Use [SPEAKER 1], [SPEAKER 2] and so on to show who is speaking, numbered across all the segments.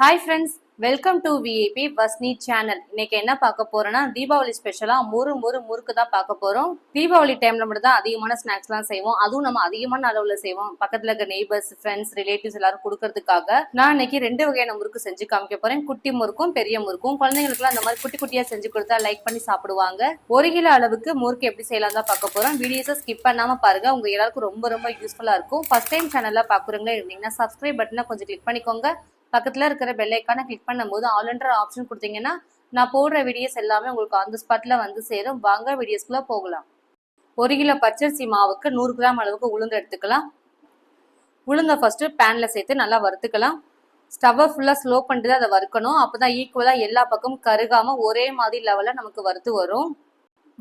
[SPEAKER 1] Hi friends welcome to VIP வஸ்னி channel இன்னைக்கு என்ன பார்க்க போறோம்னா தீபாவளி ஸ்பெஷலாக முறு முறு முறுக்கு தான் பார்க்க போறோம். தீபாவளி டைம்ல மட்டும் தான் அதிகமான ஸ்நாக்ஸ்லாம் செய்வோம். அதுவும் நம்ம அதிகமான அளவில் செய்வோம். பக்கத்தில் இருக்க நெய்பர்ஸ் ஃப்ரெண்ட்ஸ் ரிலேட்டிவ்ஸ் எல்லாரும் கொடுக்கறதுக்காக நான் இன்னைக்கு ரெண்டு வகையான முறுக்கு செஞ்சு காமிக்க போறேன். குட்டி முறுக்கும் பெரிய முறுக்கும். குழந்தைங்களுக்குலாம் அந்த மாதிரி குட்டி குட்டியாக செஞ்சு கொடுத்தா லைக் பண்ணி சாப்பிடுவாங்க. ஒரு கிலோ அளவுக்கு முறுக்கு எப்படி செய்யலாம் தான் பார்க்க போறோம். வீடியோஸை ஸ்கிப் பண்ணாமல் பாருங்க. உங்க எல்லாருக்கும் ரொம்ப ரொம்ப யூஸ்ஃபுல்லாக இருக்கும். ஃபர்ஸ்ட் டைம் சேனலில் பார்க்குறவங்க இருந்தீங்கன்னா சப்ஸ்கிரைப் பட்டனை கொஞ்சம் கிளிக் பண்ணிக்கோங்க. பக்கத்தில் இருக்கிற பெல் கிளிக் பண்ணும்போது ஆல்ன்ற ஆப்ஷன் கொடுத்தீங்கன்னா நான் போடுற வீடியோஸ் எல்லாமே உங்களுக்கு அந்த ஸ்பாட்டில் வந்து சேரும். வாங்க வீடியோஸ்குள்ளே போகலாம். ஒரு கிலோ பச்சரிசி மாவுக்கு நூறு கிராம் அளவுக்கு உளுந்து எடுத்துக்கலாம். உளுந்தை ஃபஸ்ட்டு பேனில் சேர்த்து நல்லா வறுத்துக்கலாம். ஸ்டவ்வை ஃபுல்லாக ஸ்லோ பண்ணிட்டு தான் அதை வறுக்கணும். அப்போ தான் ஈக்குவலாக எல்லா பக்கமும் கருகாமல் ஒரே மாதிரி லெவலில் நமக்கு வறுத்து வரும்.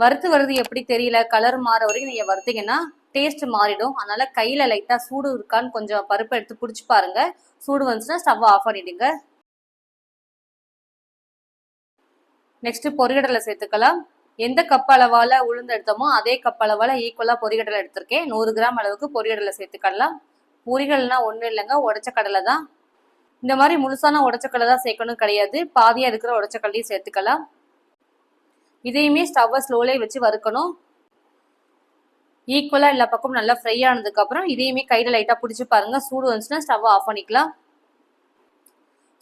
[SPEAKER 1] வறுத்து வருது எப்படி தெரியல கலர் மாற வரைக்கும் நீங்கள் வறுத்தீங்கன்னா டேஸ்ட் மாறிடும். அதனால கையில் லைட்டாக சூடு இருக்கான்னு கொஞ்சம் பருப்பு எடுத்து பிடிச்சி பாருங்க. சூடு வந்துச்சுன்னா ஸ்டவ் ஆஃப் பண்ணிடுங்க. நெக்ஸ்ட் பொறிகடலை சேர்த்துக்கலாம். எந்த கப் அளவால் உளுந்து எடுத்தோமோ அதே கப் அளவால் ஈக்குவலாக பொறிகடலை எடுத்திருக்கேன். நூறு கிராம் அளவுக்கு பொறிகடலை சேர்த்துக்கலாம். பொரிகடல்னா ஒன்றும் இல்லைங்க உடச்ச கடலை தான். இந்த மாதிரி முழுசான உடச்சக்கடலை தான் சேர்க்கணும் கிடையாது. பாதியாக இருக்கிற உடச்சக்கடலையும் சேர்த்துக்கலாம். இதையுமே ஸ்டவ்வை ஸ்லோலே வச்சு வறுக்கணும். ஈக்குவலாக எல்லா பக்கமும் நல்லா ஃப்ரை ஆனதுக்கப்புறம் இதையுமே கையில் லைட்டாக பிடிச்சி பாருங்கள் சூடு வந்துச்சுன்னா ஸ்டவ்வை ஆஃப் பண்ணிக்கலாம்.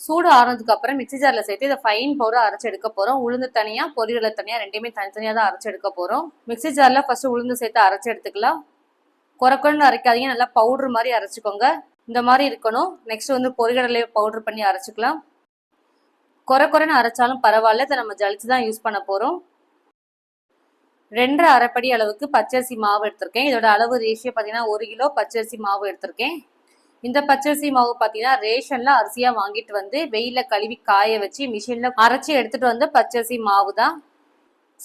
[SPEAKER 1] சூடு ஆனதுக்கப்புறம் மிக்ஸி மிக்சி ஜாரில் சேர்த்து இதை ஃபைன் பவுடர் அரைச்சி எடுக்க போகிறோம் உளுந்து தனியாக பொரியலை தனியாக ரெண்டுமே தனித்தனியாக தான் அரைச்சி எடுக்க போகிறோம் மிக்சி ஜாரில் ஃபஸ்ட்டு உளுந்து சேர்த்து அரைச்சி எடுத்துக்கலாம். குறைக்குன்னு அரைக்காதீங்க. நல்லா பவுட்ரு மாதிரி அரைச்சிக்கோங்க. இந்த மாதிரி இருக்கணும். நெக்ஸ்ட் வந்து பொரிகடலையே பவுட்ரு பண்ணி அரைச்சிக்கலாம். குறை குறைன்னு அரைச்சாலும் பரவாயில்ல. இதை நம்ம ஜலிச்சு தான் யூஸ் பண்ண போகிறோம் ரெண்டரை அரைப்படி அளவுக்கு பச்சரிசி மாவு எடுத்திருக்கேன். இதோட அளவு ரேஷியோ பார்த்தீங்கன்னா ஒரு கிலோ பச்சரிசி மாவு எடுத்திருக்கேன். இந்த பச்சரிசி மாவு பார்த்தீங்கன்னா ரேஷன்ல அரிசியாக வாங்கிட்டு வந்து வெயில கழுவி காய வச்சு மிஷினில் அரைச்சி எடுத்துட்டு வந்து பச்சரிசி மாவு தான்.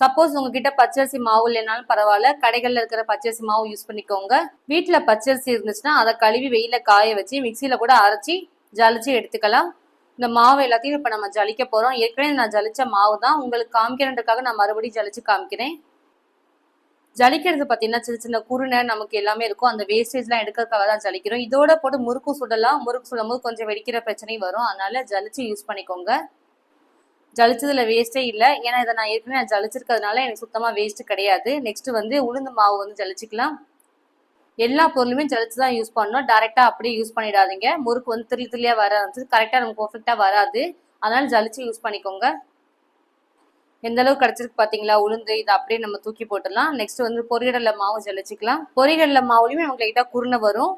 [SPEAKER 1] சப்போஸ் உங்ககிட்ட பச்சரிசி மாவு இல்லைனாலும் பரவாயில்ல. கடைகளில் இருக்கிற பச்சரிசி மாவு யூஸ் பண்ணிக்கோங்க. வீட்டில் பச்சரிசி இருந்துச்சுன்னா அதை கழுவி வெயில காய வச்சு மிக்சியில் கூட அரைச்சி ஜலிச்சு எடுத்துக்கலாம். இந்த மாவு எல்லாத்தையும் இப்போ நம்ம ஜலிக்க போகிறோம் ஏற்கனவே நான் ஜலிச்ச மாவு தான் உங்களுக்கு காமிக்கிறதுக்காக நான் மறுபடியும் ஜலிச்சு காமிக்கிறேன். ஜலிக்கிறது பார்த்தீங்கன்னா சின்ன சின்ன குருணை நமக்கு எல்லாமே இருக்கும். அந்த வேஸ்டேஜ்லாம் எடுக்கிறதுக்காக தான் ஜலிக்கிறோம். இதோட போட்டு முறுக்கு சுடலாம். முறுக்கு சுடும் போது கொஞ்சம் வெடிக்கிற பிரச்சனையும் வரும். அதனால ஜலிச்சு யூஸ் பண்ணிக்கோங்க. ஜலிச்சதுல வேஸ்ட்டே இல்லை. ஏன்னா இதை நான் ஏற்கனவே நான் ஜலிச்சிருக்கிறதுனால எனக்கு சுத்தமாக வேஸ்ட்டு கிடையாது. நெக்ஸ்ட் வந்து உளுந்து மாவு வந்து ஜலிச்சிக்கலாம். எல்லா பொருளுமே ஜலிச்சு தான் யூஸ் பண்ணணும். டேரெக்டாக அப்படியே யூஸ் பண்ணிடாதீங்க. முறுக்கு வந்து திரு திருளியாக வர கரெக்டாக நமக்கு பர்ஃபெக்டாக வராது. அதனால் ஜலிச்சு யூஸ் பண்ணிக்கோங்க. எந்த அளவுக்கு கிடச்சிருக்கு பார்த்தீங்களா உளுந்து இதை அப்படியே நம்ம தூக்கி போட்டுடலாம். நெக்ஸ்ட் வந்து பொரிகடலை மாவு ஜலிச்சுக்கலாம். பொரிகடலை மாவுலையுமே நமக்கு லைட்டாக குருணை வரும்.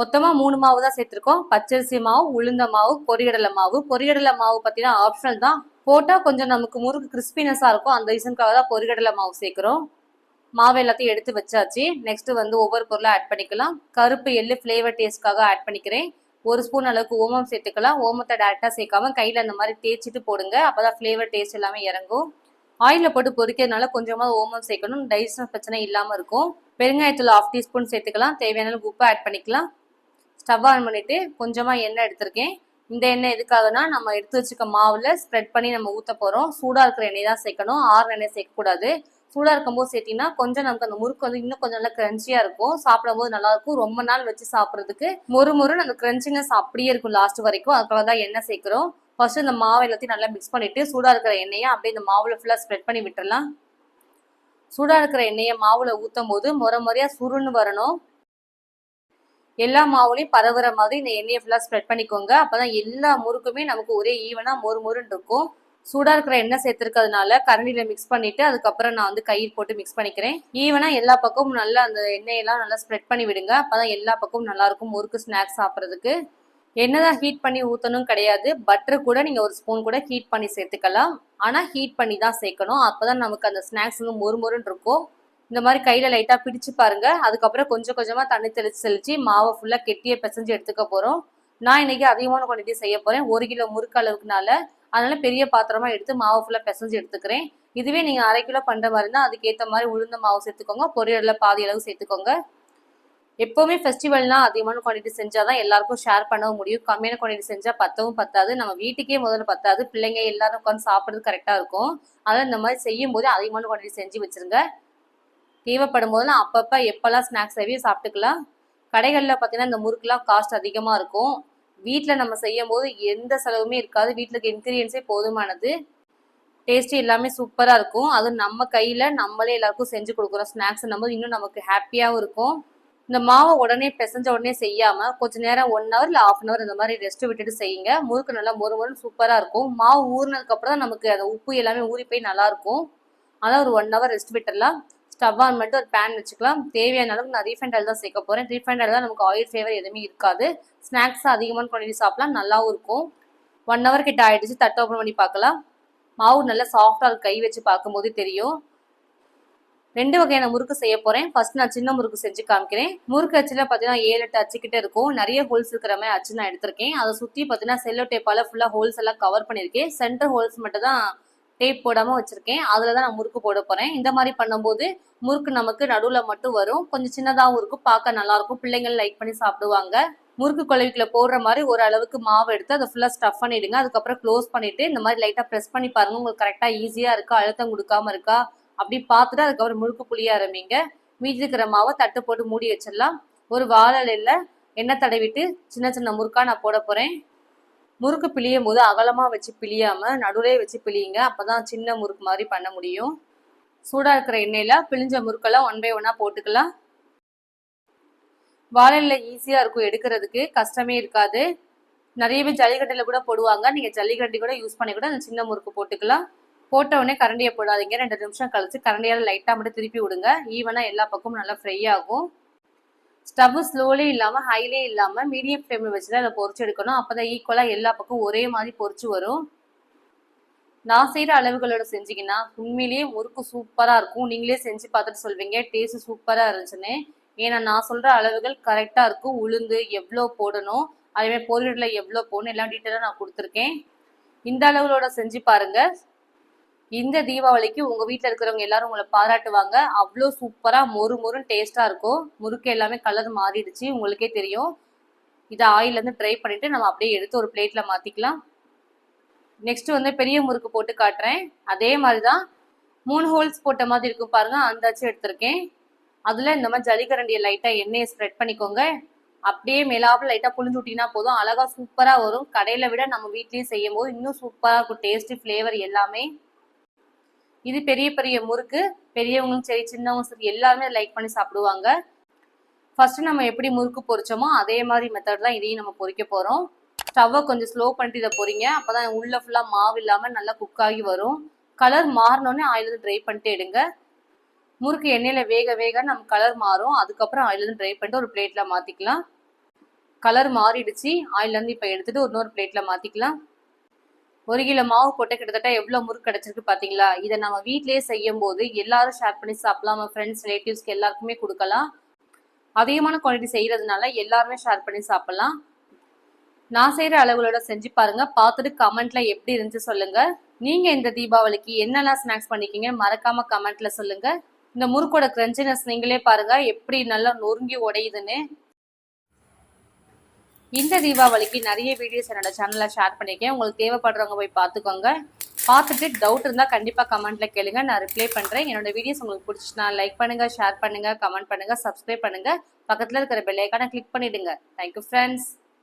[SPEAKER 1] மொத்தமாக மூணு மாவு தான் சேர்த்துருக்கோம். பச்சரிசி மாவு உளுந்த மாவு பொரிகடலை மாவு. பொரிகடலை மாவு பார்த்தீங்கன்னா ஆப்ஷனல் தான். போட்டால் கொஞ்சம் நமக்கு முறுக்கு கிறிஸ்பினஸாக இருக்கும். அந்த ரீசனுக்காக தான் பொரிகடலை மாவு சேர்க்குறோம். மாவு எல்லாத்தையும் எடுத்து வச்சாச்சு. நெக்ஸ்ட் வந்து ஒவ்வொரு பொருளாக ஆட் பண்ணிக்கலாம். கருப்பு எள்ளு ஃப்ளேவர் டேஸ்ட்காக ஆட் பண்ணிக்கிறேன். ஒரு ஸ்பூன் அளவுக்கு ஓமம் சேர்த்துக்கலாம். ஓமத்தை டேரெக்டாக சேர்க்காம கையில் அந்த மாதிரி தேய்ச்சிட்டு போடுங்க. அப்போ தான் ஃப்ளேவர் டேஸ்ட் எல்லாமே இறங்கும். ஆயிலில் போட்டு பொரிக்கிறதுனால கொஞ்சமாக ஓமம் சேர்க்கணும். டைஜஷன் பிரச்சனை இல்லாமல் இருக்கும். பெருங்காயத்தூள் ஆஃப் டீஸ்பூன் சேர்த்துக்கலாம். தேவையான அளவுக்கு உப்பு ஆட் பண்ணிக்கலாம். ஸ்டவ் ஆன் பண்ணிவிட்டு கொஞ்சமாக எண்ணெய் எடுத்திருக்கேன். இந்த எண்ணெய் எதுக்காகனா நம்ம எடுத்து வச்சுக்க மாவில் ஸ்ப்ரெட் பண்ணி நம்ம ஊற்ற போகிறோம் சூடாக இருக்கிற எண்ணெய் தான் சேர்க்கணும். ஆறு எண்ணெய் சேர்க்கக்கூடாது. சூடாக இருக்கும்போது சேர்த்திங்கன்னா கொஞ்சம் நமக்கு அந்த முறுக்கு வந்து இன்னும் கொஞ்சம் நல்லா கிரன்ச்சியாக இருக்கும். சாப்பிடும்போது நல்லாயிருக்கும். ரொம்ப நாள் வச்சு சாப்பிட்றதுக்கு மொறு மொறுன்னு அந்த கிரன்ச்சினஸ் அப்படியே இருக்கும் லாஸ்ட் வரைக்கும். அதுக்காக தான் எண்ணெய் சேர்க்குறோம். ஃபர்ஸ்ட் இந்த மாவு எல்லாத்தையும் நல்லா மிக்ஸ் பண்ணிவிட்டு சூடாக இருக்கிற எண்ணெயை அப்படியே இந்த மாவில் ஃபுல்லாக ஸ்ப்ரெட் பண்ணி விட்டுறலாம். சூடாக இருக்கிற எண்ணெயை மாவில் ஊற்றும் போது முறை முறையாக சுருன்னு வரணும். எல்லா மாவுலையும் பரவுற மாதிரி இந்த எண்ணெயை ஃபுல்லாக ஸ்ப்ரெட் பண்ணிக்கோங்க. அப்போ தான் எல்லா முறுக்குமே நமக்கு ஒரே ஈவனாக மொறு மொறுன்னு இருக்கும். சூடாக இருக்கிற எண்ணெய் சேர்த்துருக்கிறதுனால கரண்டியில் மிக்ஸ் பண்ணிவிட்டு அதுக்கப்புறம் நான் வந்து கையில் போட்டு மிக்ஸ் பண்ணிக்கிறேன். ஈவனாக எல்லா பக்கமும் நல்லா அந்த எண்ணெயெல்லாம் நல்லா ஸ்ப்ரெட் பண்ணி விடுங்க. அப்போ தான் எல்லா பக்கமும் நல்லாயிருக்கும் முறுக்கு ஸ்நாக்ஸ் சாப்பிட்றதுக்கு. என்னதான் ஹீட் பண்ணி ஊற்றணும் கிடையாது. பட்டர் கூட நீங்கள் ஒரு ஸ்பூன் கூட ஹீட் பண்ணி சேர்த்துக்கலாம். ஆனால் ஹீட் பண்ணி தான் சேர்க்கணும். அப்போ தான் நமக்கு அந்த ஸ்நாக்ஸ் வந்து மொறுமொருன்னு இருக்கும். இந்த மாதிரி கையில் லைட்டாக பிடிச்சு பாருங்க. அதுக்கப்புறம் கொஞ்சம் கொஞ்சமாக தண்ணி தெளிச்சு தெளித்து மாவை ஃபுல்லாக கெட்டியே பிசைஞ்சு எடுத்துக்க போகிறோம் நான் இன்னைக்கு அதிகமான குவான்டிட்டி செய்ய போகிறேன் ஒரு கிலோ முறுக்கு அளவுக்குனால அதனால பெரிய பாத்திரமா எடுத்து மாவு ஃபுல்லாக பிசைஞ்சு எடுத்துக்கிறேன். இதுவே நீங்கள் அரை கிலோ பண்ணுற மாதிரி இருந்தால் அதுக்கேற்ற மாதிரி உளுந்த மாவு சேர்த்துக்கோங்க. பொரியலில் பாதி அளவு சேர்த்துக்கோங்க. எப்போவுமே ஃபெஸ்டிவல்னால் அதிகமான குவான்டிட்டி செஞ்சால் தான் எல்லாருக்கும் ஷேர் பண்ணவும் முடியும். கம்மியான குவான்டிட்டி செஞ்சால் பத்தவும் பத்தாது. நம்ம வீட்டுக்கே முதல்ல பத்தாது. பிள்ளைங்க எல்லாரும் உட்காந்து சாப்பிட்றது கரெக்டாக இருக்கும். அதனால் இந்த மாதிரி செய்யும் போது அதிகமான குவான்டிட்டி செஞ்சு வச்சுருங்க. தேவைப்படும் போதெல்லாம் அப்பப்போ எப்போல்லாம் ஸ்நாக்ஸ் செய்வி சாப்பிட்டுக்கலாம். கடைகளில் பார்த்தீங்கன்னா இந்த முறுக்குலாம் காஸ்ட் அதிகமாக இருக்கும். வீட்டில் நம்ம செய்யும் போது எந்த செலவுமே இருக்காது. வீட்டில் இருக்க இன்க்ரீடியன்ஸே போதுமானது. டேஸ்ட்டு எல்லாமே சூப்பராக இருக்கும். அதுவும் நம்ம கையில் நம்மளே எல்லாருக்கும் செஞ்சு கொடுக்குறோம். ஸ்நாக்ஸ் போது இன்னும் நமக்கு ஹாப்பியாகவும் இருக்கும். இந்த மாவை உடனே பிசைஞ்ச உடனே செய்யாமல் கொஞ்ச நேரம் ஒன் ஹவர் இல்லை ஆஃப் அன் ஹவர் இந்த மாதிரி ரெஸ்ட் விட்டுட்டு செய்யுங்க. முறுக்கு நல்லா மொறு மொறுன்னு சூப்பராக இருக்கும். மாவு ஊறினதுக்கப்புறம் தான் நமக்கு அந்த உப்பு எல்லாமே ஊறி போய் நல்லாயிருக்கும் அதான் ஒரு ஒன் ஹவர் ரெஸ்ட் விட்டுடலாம் ஸ்டவ் ஆன் ஒரு பேன் வச்சுக்கலாம். தேவையான அளவுக்கு நான் ரீஃபைண்ட் ஆயில் தான் சேர்க்க போகிறேன் ரீஃபைண்ட் ஆயில் தான் நமக்கு ஆயில் ஃப்ளேவர் எதுவுமே இருக்காது. ஸ்நாக்ஸ் அதிகமான குவான்டிட்டி சாப்பிடலாம். நல்லாவும் இருக்கும். ஒன் ஹவர் கிட்ட ஆகிடுச்சு தட்டை ஓப்பன் பண்ணி பார்க்கலாம். மாவு நல்லா சாஃப்டாக கை வச்சு பார்க்கும்போது தெரியும். ரெண்டு வகையான முறுக்கு செய்ய போகிறேன் ஃபர்ஸ்ட் நான் சின்ன முறுக்கு செஞ்சு காமிக்கிறேன். முறுக்கு அச்சில் பார்த்தீங்கன்னா ஏழு எட்டு அச்சுக்கிட்ட இருக்கும். நிறைய ஹோல்ஸ் இருக்கிற மாதிரி அச்சு நான் எடுத்திருக்கேன். அதை சுற்றி பார்த்தீங்கன்னா செல்லோ டேப்பால் ஃபுல்லாக ஹோல்ஸ் எல்லாம் கவர் பண்ணியிருக்கேன். சென்டர் ஹோல்ஸ் மட்டும் தான் டேப் போடாமல் வச்சுருக்கேன். அதில் தான் நான் முறுக்கு போட போகிறேன் இந்த மாதிரி பண்ணும்போது முறுக்கு நமக்கு நடுவில் மட்டும் வரும். கொஞ்சம் சின்னதாகவும் இருக்கும். பார்க்க நல்லாயிருக்கும். பிள்ளைங்கள் லைக் பண்ணி சாப்பிடுவாங்க. முறுக்கு குழவிக்குள்ள போடுற மாதிரி ஒரு அளவுக்கு மாவு எடுத்து அதை ஃபுல்லாக ஸ்டஃப் பண்ணிடுங்க அதுக்கப்புறம் க்ளோஸ் பண்ணிட்டு இந்த மாதிரி லைட்டாக ப்ரெஸ் பண்ணி பாருங்க. உங்களுக்கு கரெக்டாக ஈஸியாக இருக்கா? அழுத்தம் கொடுக்காம இருக்கா? அப்படி பார்த்துட்டு அதுக்கப்புறம் முறுக்கு புளிய ஆரம்பிங்க. மீதி இருக்கிற மாவை தட்டு போட்டு மூடி வச்சிடலாம். ஒரு வாழலையில் எண்ணெய் தடவிட்டு சின்ன சின்ன முறுக்கா நான் போட போகிறேன் முறுக்கு பிழியும் போது அகலமாக வச்சு பிழியாம நடுவே வச்சு பிழியுங்க. அப்பதான் சின்ன முறுக்கு மாதிரி பண்ண முடியும். சூடாக இருக்கிற எண்ணெயில் பிழிஞ்ச முறுக்கெல்லாம் ஒன் பை ஒன்னாக போட்டுக்கலாம். வாழையில ஈஸியாக இருக்கும் எடுக்கிறதுக்கு. கஷ்டமே இருக்காது. நிறைய பேர் ஜல்லிக்கட்டையில் கூட போடுவாங்க. நீங்கள் ஜல்லிக்கட்டி கூட யூஸ் பண்ணி கூட அந்த சின்ன முறுக்கு போட்டுக்கலாம். போட்ட உடனே கரண்டியை போடாதீங்க. ரெண்டு நிமிஷம் கழிச்சு கரண்டியால் லைட்டாக மட்டும் திருப்பி விடுங்க. ஈவனாக எல்லா பக்கமும் நல்லா ஃப்ரை ஆகும். ஸ்டவ் ஸ்லோலே இல்லாமல் ஹைலே இல்லாமல் மீடியம் ஃப்ளேமில் வச்சு தான் அதை பொரிச்சு எடுக்கணும். அப்போ தான் ஈக்குவலாக எல்லா பக்கம் ஒரே மாதிரி பொரிச்சு வரும். நான் செய்கிற அளவுகளோட செஞ்சீங்கன்னா உண்மையிலேயே முறுக்கு சூப்பராக இருக்கும். நீங்களே செஞ்சு பார்த்துட்டு சொல்வீங்க டேஸ்ட் சூப்பராக இருந்துச்சுன்னு. ஏன்னா நான் சொல்கிற அளவுகள் கரெக்டாக இருக்கும். உளுந்து எவ்வளோ போடணும் அதேமாதிரி பொருளில் எவ்வளோ போடணும் எல்லாம் டீட்டெயிலாக நான் கொடுத்துருக்கேன். இந்த அளவுகளோட செஞ்சு பாருங்கள் இந்த தீபாவளிக்கு உங்க வீட்டில் இருக்கிறவங்க எல்லாரும் உங்களை பாராட்டுவாங்க. அவ்வளோ சூப்பரா மொறு மொறுன்னு டேஸ்டா இருக்கும். முறுக்கு எல்லாமே கலர் மாறிடுச்சு. உங்களுக்கே தெரியும். இதை ஆயிலேருந்து ட்ரை பண்ணிட்டு நம்ம அப்படியே எடுத்து ஒரு பிளேட்ல மாத்திக்கலாம். நெக்ஸ்ட் வந்து பெரிய முறுக்கு போட்டு காட்டுறேன். அதே மாதிரி தான் மூணு ஹோல்ஸ் போட்ட மாதிரி இருக்கும் பாருங்க. அந்த அச்சு எடுத்திருக்கேன். அதுல இந்த மாதிரி ஜலிகரண்டியை லைட்டா எண்ணெயை ஸ்ப்ரெட் பண்ணிக்கோங்க. அப்படியே மேலாப்பில் லைட்டா புளிஞ்சு விட்டீங்கன்னா போதும். அழகா சூப்பரா வரும். கடையில விட நம்ம வீட்லேயும் செய்யும் போது இன்னும் சூப்பரா இருக்கும். டேஸ்ட் ஃப்ளேவர் எல்லாமே. இது பெரிய பெரிய முறுக்கு. பெரியவங்களும் சரி சின்னவங்களும் சரி எல்லாருமே லைக் பண்ணி சாப்பிடுவாங்க. ஃபர்ஸ்ட் நம்ம எப்படி முறுக்கு பொரிச்சோமோ அதே மாதிரி மெத்தட் தான் இதையும் நம்ம பொறிக்க போகிறோம் ஸ்டவ்வை கொஞ்சம் ஸ்லோ பண்ணிட்டு இதை பொறிங்க அப்போ தான் உள்ளே ஃபுல்லாக மாவு இல்லாமல் நல்லா குக் ஆகி வரும். கலர் மாறினோடனே ஆயிலிருந்து ட்ரை பண்ணிட்டு எடுங்க. முறுக்கு எண்ணெயில் வேக வேக நம்ம கலர் மாறும். அதுக்கப்புறம் ஆயிலிருந்து ட்ரை பண்ணிட்டு ஒரு பிளேட்டில் மாற்றிக்கலாம் கலர் மாறிடுச்சு. ஆயிலேருந்து இப்போ எடுத்துகிட்டு இன்னொரு பிளேட்டில் மாற்றிக்கலாம் ஒரு கிலோ மாவு போட்டு கிட்டத்தட்ட எவ்வளோ முறுக்கு கிடைச்சிருக்கு பார்த்தீங்களா இதை நம்ம வீட்லயே செய்யும் போது எல்லாரும் ஷேர் பண்ணி சாப்பிடலாம். நம்ம ஃப்ரெண்ட்ஸ் ரிலேட்டிவ்ஸ்க்கு எல்லாருக்குமே கொடுக்கலாம். அதிகமான குவாலிட்டி செய்யறதுனால எல்லாருமே ஷேர் பண்ணி சாப்பிடலாம். நான் செய்யற அளவுகளோட செஞ்சு பாருங்க. பார்த்துட்டு கமெண்ட்ல எப்படி இருந்துச்சு சொல்லுங்க. நீங்க இந்த தீபாவளிக்கு என்னெல்லாம் ஸ்நாக்ஸ் பண்ணிக்கீங்க மறக்காம கமெண்ட்ல சொல்லுங்க. இந்த முறுக்கோட கிரஞ்சினஸ் நீங்களே பாருங்க. எப்படி நல்லா நொறுங்கி உடையுதுன்னு. இந்த தீபாவளிக்கு நிறைய வீடியோஸ் என்னோட சேனலில் ஷேர் பண்ணியிருக்கேன் உங்களுக்கு தேவைப்படுறவங்க போய் பார்த்துக்கோங்க. பார்த்துட்டு டவுட் இருந்தால் கண்டிப்பாக கமெண்ட்டில் கேளுங்க. நான் ரிப்ளை பண்ணுறேன் என்னோட வீடியோஸ் உங்களுக்கு பிடிச்சிச்சுன்னா லைக் பண்ணுங்கள் ஷேர் பண்ணுங்கள் கமெண்ட் பண்ணுங்கள் சப்ஸ்கிரைப் பண்ணுங்கள் பக்கத்தில் இருக்கிற பெல்லைக்கான கிளிக் பண்ணிவிடுங்க தேங்க்யூ ஃப்ரெண்ட்ஸ்